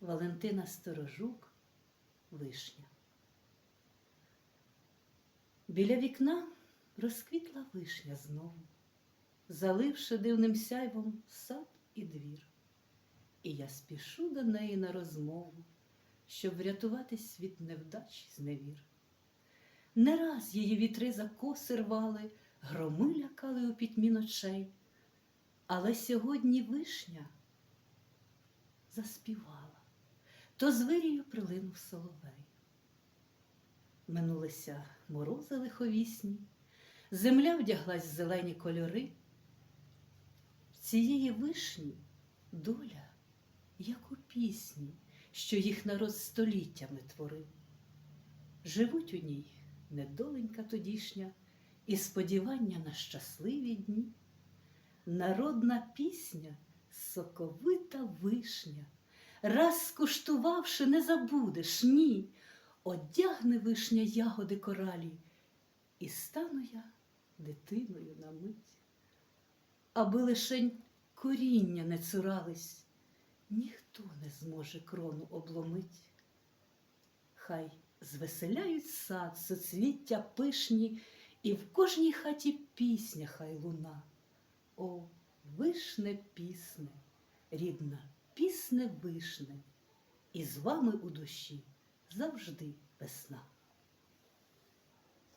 Валентина Сторожук Вишня. Біля вікна розквітла вишня знову, заливши дивним сяйвом сад і двір. І я спішу до неї на розмову, щоб врятуватись від невдач і зневір. Не раз її вітри за коси рвали, громи лякали у пітьмі ночей, але сьогодні вишня заспівала, то з вирію прилинув соловей. Минулися морози лиховісні, земля вдяглась в зелені кольори. Цієї вишні доля, як у пісні, що їх народ століттями творив. Живуть у ній недоленька тодішня і сподівання на щасливі дні. Народна пісня соковита вишня, раз скуштувавши, не забудеш, ні, одягне вишня ягоди коралі, і стану я дитиною на мить. Аби лишень коріння не цурались, ніхто не зможе крону обломить. Хай звеселяють сад, соцвіття пишні, і в кожній хаті пісня хай луна. О, вишне пісне, рідна пісне вишне, і з вами у душі завжди весна.